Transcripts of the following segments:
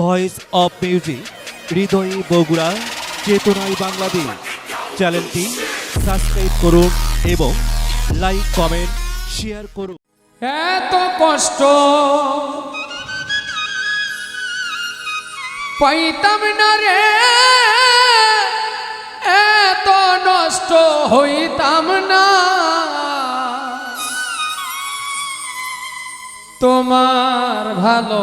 Voice of music, হৃদয়ে বগুড়া, চেতনায় বাংলাদেশ। চ্যানেলটি সাবস্ক্রাইব করুন এবং লাইক, কমেন্ট, শেয়ার করুন। এত কষ্ট পাইতাম না রে, এত নষ্ট হইতাম না। তোমার ভালো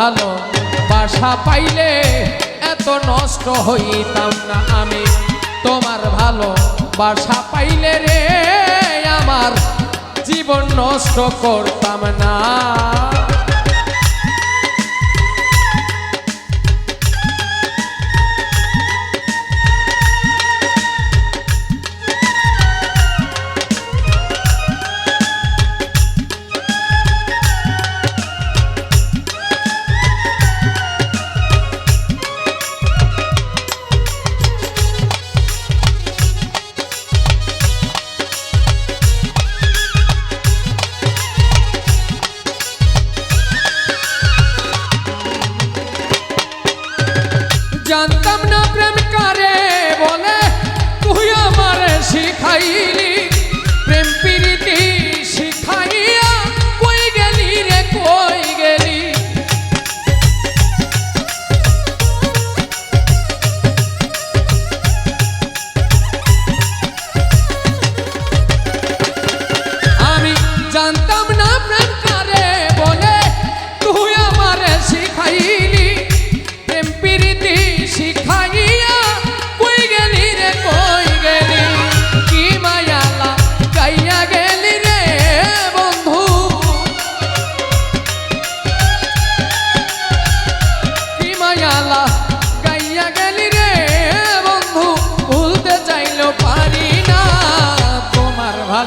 ভালো বাসা পাইলে এত নষ্ট হইতাম না আমি। তোমার ভালো বাসা পাইলে রে, আমার জীবন নষ্ট করতাম না।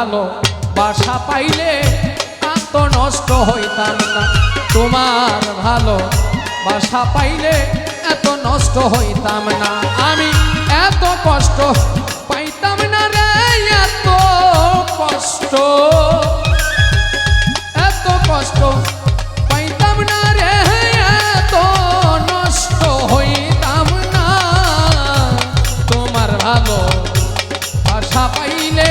ভালো বাসা পাইলে আত্ম নষ্ট হইতাম না। তোমার ভালো বাসা পাইলে এত নষ্ট হইতাম না। আমি এত কষ্ট পাইতাম না রে, এত কষ্ট। এত কষ্ট পাইতাম না রে, এত নষ্ট হইতাম না। তোমার ভালো আশা পাইলে